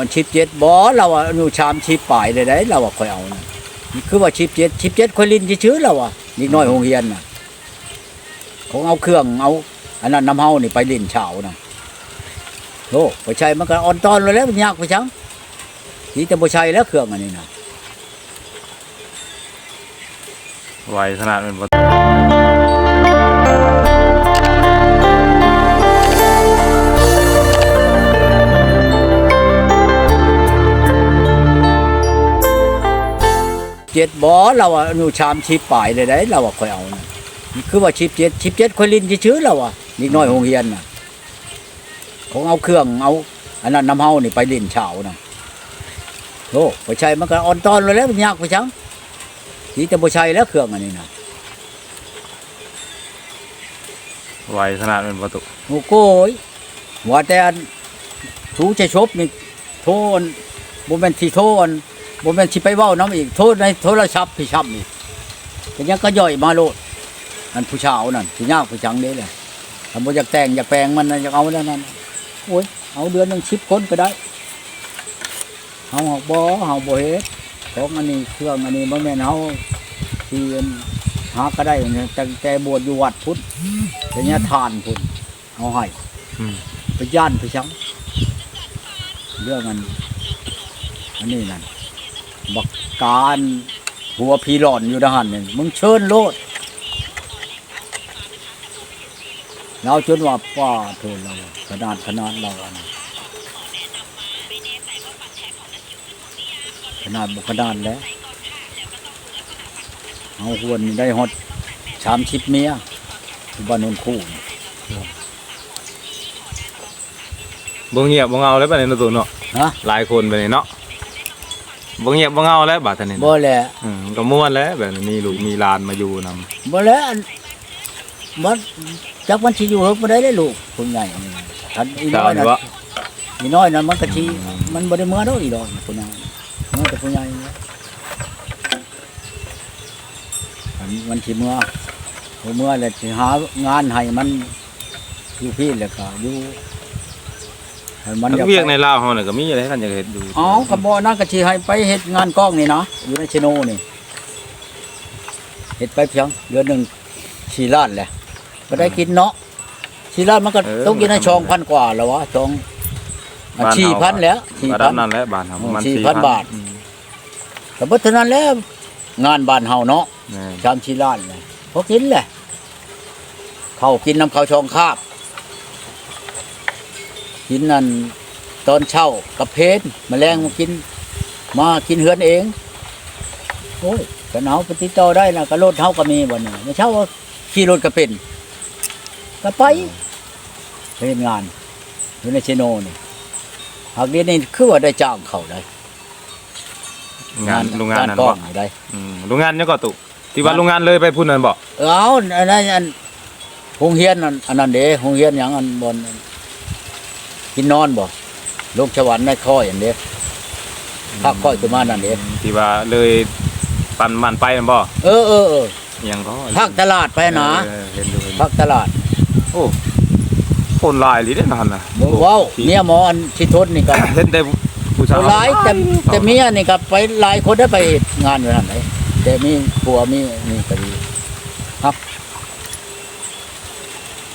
มันชิปเจ็ดบ่เราอะอยู่ชามชิปปลายเลยได้เราอะค่อยเอานะคือว่าชิปเจ็ดชิปเจ็ดค่อยลิ้นชื่อเราอะนิดน้อยโรงเรียนน่ะของเอาเครื่องเอา อันนั้นน้ำเฮานี่ไปลิ้นเฉานะโลกบ่ใช่มันก็อ่อนตอนเลยแล้วมันยากไปจังที่แต่บ่ใช่แล้วเครื่องอันนี้นะไวขนาดเป็น จ็ดบ่เราอะอยู่ชามชิปปลายเลยได้เราอะค่อยเอานะคือว่าชิปเจ็ดชิปเจ็ดค่อยลิ้นชื่อๆเราอะนิดน้อยโรงเรียนน่ะของเอาเครื่องเอาอันนั้นน้ำเฮานี่ไปลิ้นเฉานะโลกบ่ใช่มันก็อ่อนตอนเลยแล้วมันยากไปจังที่แต่บ่ใช่แล้วเครื่องอันนี้นะไวขนาดเป็นประตูโอ้โก้ยว่าแต่อันทูจะชบนี่โทษบ่แม่นที่โทษ บ่แม่นสิไปเว้านํอีก โทษในโทรศัพท์พี่ช้ำอีกก็ยังก็ย่อยมาโลดอันผู้ชาวนั่นสิยากผู้ชังเด้เลยถ้าบ่อยากแต่งอยากแปลงมันน่ะอยากเอาแล้วนั่นโอ้ยเอาเดือนหนึง10คนก็ได้เฮาบ่เฮาบ่เฮ็ดของอันนี้เครื่องอันนี้บ่แม่นเฮาที่หาก็ได้เนี่ยแต่แต่บวชอยู่วัดพุทธเป็นยาทานพุ่นเอาให้อืมไปย่านไปช้ำเรื่องอันอันนี้นั่น บักการหัวพีหลอนอยู่ทหารเนี่ยมึงเชิญโลดเราจนว่าป้าเธอเราขนาดขนาดเราอะนะขนาดบุขนาดแล้วเอาหวนได้ฮอดชามชิปเมียที่บ้านโนนคู่บ่เงียบบ่เงาแล้วบัดนี้เนาะตัวเนาะฮะหลายคนไปนี่เนาะ บ่เงียบบ่เงาแล้วบาดนี้บ่แหละอืมก็ม่วนแล้วแบบนี้มีลูกมีหลานมาอยู่นำบ่แล้วอันบ่จักมันสิอยู่เฮิกบ่ได้เลยลูกคุณใหญ่นี่ทันอีน้อยเจ้านี่นะบ่อีน้อยนั้นมันก็สิมันบ่ได้เมื่อดอกอีดอกคุณใหญ่เมื่อแต่คุณใหญ่นี่อันมันสิเมื่อพอเมื่อแล้วสิหางานให้มันอยู่พี่แหละก็อยู่ให้ มันอยากเวียกไปในลาวเฮาน่ะก็มีอะไรท่านอยากเฮ็ดอยู่อ๋อก็บ่นั่นก็สิให้ไปเฮ็ดงานกล้องนี่นะอยู่ในเชโนนี่เฮ็ดไปเพียงเดือนหนึง4ล้านแหละบ่ได้กินเนาะ4ล้านมันก็ต้องกินในช่องพันกว่าแล้ววะช่องสี่พันแล้วสี่ระพัดันบนั้นแหละบ้านเฮาประมาณสี่4,000พันบาทอืมแต่บ่เท่านั้นแล้วงานบ้านเฮาเนาะแม่นชามชีล้านเลยพอกินแหละเขาวกินน้ำข้าวช่องคาบ กินนั่นตอนเช้ากับเพนแมลงมากิน มากินเฮือนเอง โอ้ยกันเอาไปติดต่อได้นะก็รถเฮาก็มีบ่เนี่ยไม่เช่าว่าขี่รถก็เป็นก็ไปไปเฮ็ดงานอยู่ในเชโนนี่หากเดียวนี่คือว่าได้จ้างเขาได้งานโรงงานกนั้นกล้บ่องได้อืมโรงงานยังก็ตุที่ว่าโรงงานเลยไปพุ่นนั่นบ่เอาอันนั้นอันโรงเรียนอันอันนั้นเด้โรงเรียนหยังอันบน กินนอนบ่ลูกสวรรค์ในค่อยอันเด้ภาคค่อยคือมานั่นเด้ที่ว่าเลยปันมันไปนั่นบ่เออเออเออยังก็ภาคตลาดไปนะเออเห็นดูเห็นดูภาคตลาด โอ้คนหลายหรือได้นั่นน่ะบ่เว้าที่เมียหมออันชิทนนี่ก็เห็นแต่ผู้ชายหลายแต่แต่เมียนี่ก็ไปหลายคนได้ไปงานอยู่นั่นไหนแต่มีผัวมีนี่ก็ดีครับ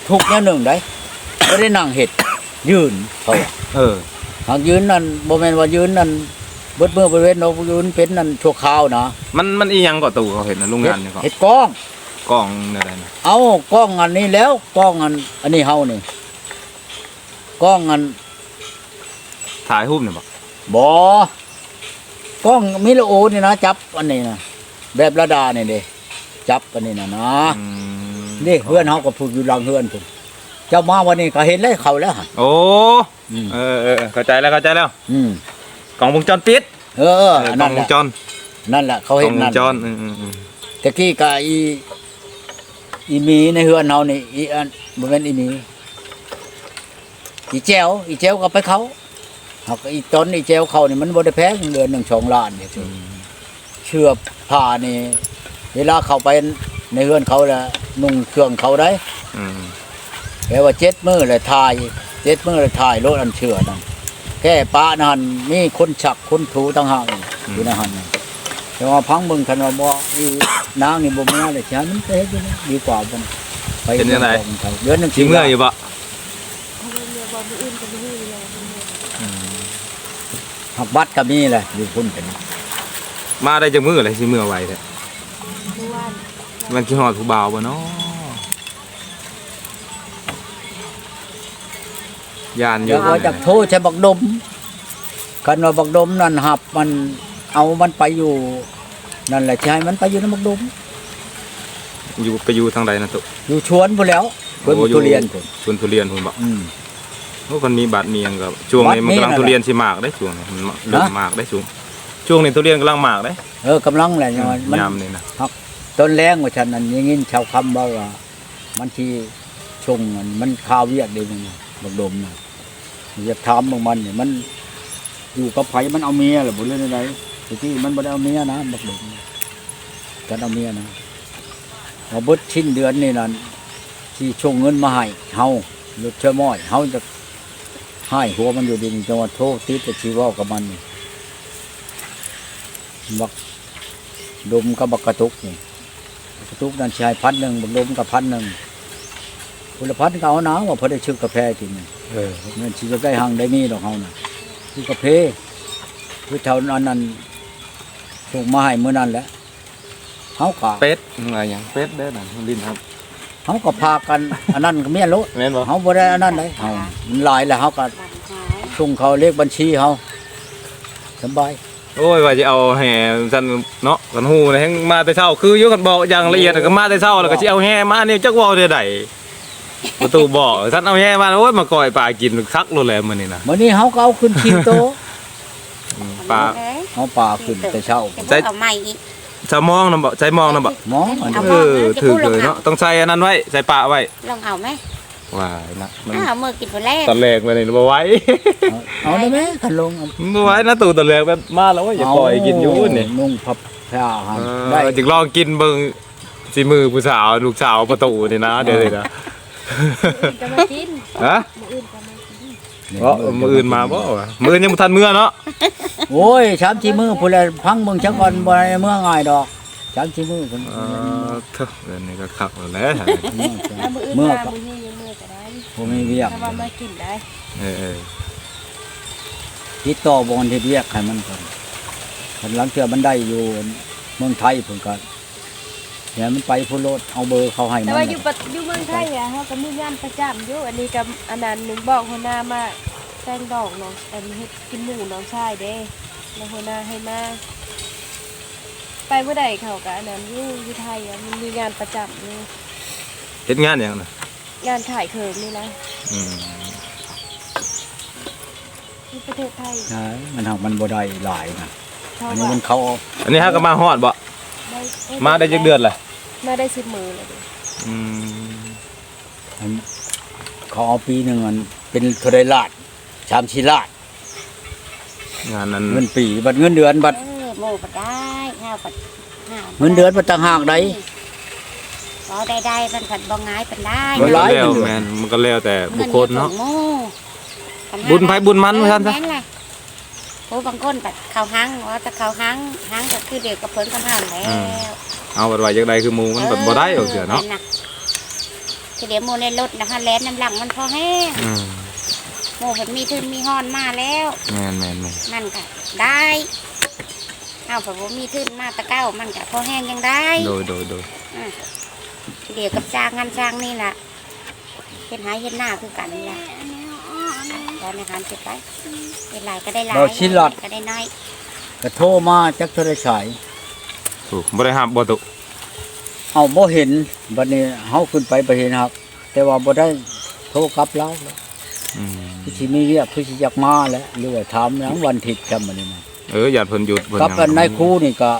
ทุกแนวหนึ่งได้บ่ได้นั่งเฮ็ด ยืนเขาว่าเออหากยืนนั่นบ่แม่นว่ายืนนั่นเบิดมือบ่เว้นเอายืนเป็นนั่นชั่วคราวนะมันมันอีหยังก็ตู่เขาเห็นนะโรงงานนี่ก็เฮ็ดกล้องกล้องอะไรนะเอากล้องอันนี้แล้วกล้องอันอันนี้เฮานี่กล้องอันถ่ายรูปเนี่ยบ่บ่กล้องมิโลโอนี่นะจับอันนี้นะแบบระดานี่เด้จับอันนี้นะนะอืมนี่เพื่อนเฮาก็พูดอยู่หลังเฮือนพุ่น เจ้ามาวันนี้ก็เห็นเลยเขาแล้วหั่นโอ้อืม เออเออเออเข้าใจแล้วเข้าใจแล้วอืมกล้องวงจรปิดเออเออเอออันกล้อนั่งนวแหงละจรนั่นแหละเขากล้เห็อนงวนั่งนจรอืมอืมอืมตะกี้ก็อีอีหมีในเฮือนเฮานี่อีอันบ่แม่นอีหมีอีแจวอีแจวก็ไปเขาเฮาก็อีต้นอีแจวเขานี่มันบ่ได้แพงเดือนหนึ่งสองล้านนี่คือเชือบผ้านี่ เวลาเข้าไปในเฮือนเขาแล้วนุ่งเครื่องเขาได้ อืม แปลว่าเจ็ดมื้อแล้วถ่ายเจ็ดมื้อแล้วถ่ายรถอันเชื่อนั่นแกแก้ปะนั่นมีคนฉักคนถูต่างหากอีกอยู่ในหันน่ะแต่ว่าพังเบิ่งคันว่าบ่อีนางนี่บ่มีอะไรใช่มันไปเฮ็ดอยู่นี่ดีกว่าบ่ไปเป็นจังไดเดือนหนึงสิเมื่อยอยู่บ่เขาเรียกว่ามืออื่นก็มืออื่นเลยหักบัตรก็มีแหละอยู่พุ่นเป็นมาได้จังมื้อเลยสิเมื่อไวแท้เมื่อวานมันสิฮอดผู้บ่าวบ่เนาะ ยานอเดี๋ยยู่วว่าจะโทษใช้บักดมคันว่าบักดมนั่นหับมันเอามันไปอยู่ นั่นแหละใช่มันไปอยู่ในบักดม อยู่ไปอยู่ทางใดนะตุอยู่ชวนพุ่นแล้วเพิ่นโอ้อยู่ทุเรียนพุ่นสวนทุเรียนพุ่นบ่อืม โอ้คนมีบาดมีหยังก็ช่วงนี้มันบัดมีกำลังนั่นแหละทุเรียนสิมากได้ช่วงนี้มันเริ่มฮะ มากได้ช่วงช่วงนี้ทุเรียนกำลังมากได้เออกำลังแหละเนี่ยมันยามนี่นะต้นแรงว่าฉันนั้นอยังงี้ชาวคำว่าว่ามันที่ชงมันมันข้าวเวียกเดียวนี่บักดมน่ะ อยากถามบางมันเนี่ยมัน อยู่กับไผมันเอาเมียหรือบ่เล่อะไรที่มันบ่ได้เอาเมียนะบักดมกันเอาเมียนะเอาเบิดชิ้นเดือนนี่นั่นที่ชงเงินมาให้เฮาลดเชื่อม้อยเฮาจะให้หัวมันอยู่ดีจังหวัดโทษติดแต่ชีว่ากับมันบักดมกับบักกระตุกนี่กระตุกนั่นชายพันหนึ่งบักดมกับพันหนึ่งคุณพันก็เอาหนาวว่าพอได้ชื่อกาแฟกินนี่ เออเงินชีจะได้หังได้มีดอกเฮาน่ะชื่อกาแฟคือเท่านั้นนั้นส่งมาให้มื้อนั้นแหละเฮาก็เป็ดอะไรหยังเป็ดเด้อนั่นลิ้นครับ เฮาก็พากัน อันนั้นก็เมียนโลดแม่นบ่เฮาบ่ได้อันนั้นเลยเฮามันหลายแล้วเฮาก็บันหายส่งเขาเลขบัญชีเฮาสำบาย โอ้ยว่าจะเอาแห่ซั่นเนาะกันฮู้นะแฮงมาแต่เช้าคืออยู่กันบอกอย่างละเอียดก็มาแต่เช้าแล้วก็สิเอาแห่มานี่จักเว้าได้ใด ประตูบอกซั่นเอาแห่มาโอ้ยมาก่อยปลากินคักโลดแหล้วมื้อนี้นะมื้อนี้เฮาก็เอาขึ้นคิวโตอืมปลาเอ้ยเฮาปลาขึ้นแต่เช้าจะบอกเอาใหม่อีกจะมองนำบ่ใจมองนำบ่หมออันเอานี้เออถือเลยเนาะต้องใส่อันนั้นไว้ใส่ปลาไว้ลองเอาไหมว้ายนะมันอ้าวมือกินคนแรกตอนแรกมานี่บ่ไหว้เอาเอาได้ไหมคันลงเอาบ่ไหว้นะตู่ตอนแรกแบบมาแล้วอย่าปล่อยกินอยู่นี่นุ่งพับผ้าหันเอได้อจึงลองกินเบิ่งสิมือผู้สาวลูกสาวประตูนี่นะเดี๋ยวนี้นะ จะมากินฮะมืออื่นก็มากินเพราะมืออื่นมาบ่วะมืออื่นยังบ่ทันเมื่อเนาะโอ้ยชามชีมือพุ่นละพังเมืองชักก่อนบ่ได้เมื่อง่ายดอกชามชีมือพุ่นเออเถอะเดี๋ยวนี้ก็คักแล้วแหละเอามืออื่นเมื่อมาก็มือนี้ยังมือก็ได้ผมมีเวียกถ้าว่ามากินได้เออเออติดต่อบอลที่เวียกให้มันก่อนคันหลังเทื่อมันได้อยู่เมืองไทยเพิ่นก็ เนี่ยมันไปพุ่นโลดเอาเบอร์เขาให้มัแต่นว่าอยู่ปัจอยู่เมืองไทยอะเฮาก็มีงานประจำอยู่อันนี้กับอันนั้นหนึงบอกหัวหน้ามาแซงดอกน้องอันเฮ็ดกินหมูน้องชายเด้แล้วหัวหน้าให้มาไปเมื่อใดเขาก็อันนั้นอยู่อยู่ไทยอะมันมีงานประจำอยู่เฮ็ดงานหยังน่ะงานถ่ายเคิร์นี่นะอืมที่ประเทศไทยใช่มันหักมันบ่ได้หลายนะเขาอันนี้ว่ามันเขาอันนี้ฮะก็มาฮอดบ่ได้มาได้จักเดือนแหละ มาได้สิบมือเลยดิอืมอันเขาเอาปีหนึงมันเป็นเท่าไรลาดชามชีลาดงานนั้นเงินปีบัดเงินเดือนบัดเออหมูปัดได้ข้าวปัดข้าวเงินเดือนบัดต่างหากใดเอาได้ได้เป็นผัดบองง่ายเป็นได้บ่หลายแล้วแม่นมันก็แล้วแต่บุคคลเนาะ งิอยู่ของหมู่บุญไผบุญมันว่าซั่นซะ แม่แหละโอ้บางคนแบบเขาหังว่าแต่เขาหังหังก็คือเด็กกับเพิ่นกันหันแล้ว เอาบัดว่าจักใดคือหมู่มันแบบบ่ได้เอาเสียเนาะแม่คือเดี๋ยวหมูในรถนะคะแลนน้ำหลังมันพอแห้งอืมหมูเพิ่นมีทุนมีฮอนมาแล้วแม่นแม่นแม่นมันก็ได้เอาผมว่ามีทุนมาแตะเก้ามันก็พอแห้งยังได้โดยโดยโดยเดี๋ยวกับจ้างงานจ้างนี่แหละเห็นหายเห็นหน้าคือกันนี่แหละตอนในการเก็บไว้เป็นหลายก็ได้หลายเราชิ้นหลอด ก็ได้น้อย ก็โทรมาจักเท่าไรสาย ถูกบ่ได้ห้ามบ่ตุเอาบ่เห็นบัดนี้เฮาขึ้นไปบ่เห็นครับ แต่ว่าบ่ได้โทรกลับเราแล้วอืมคือสิมีเรียกคือสิอยากมาแล้วหรือว่าถามหยังวันอาทิตย์จำบัดนี้นะเออญาติเพิ่นหยุดเพิ่นกับหยังอันนายครูนี่ก็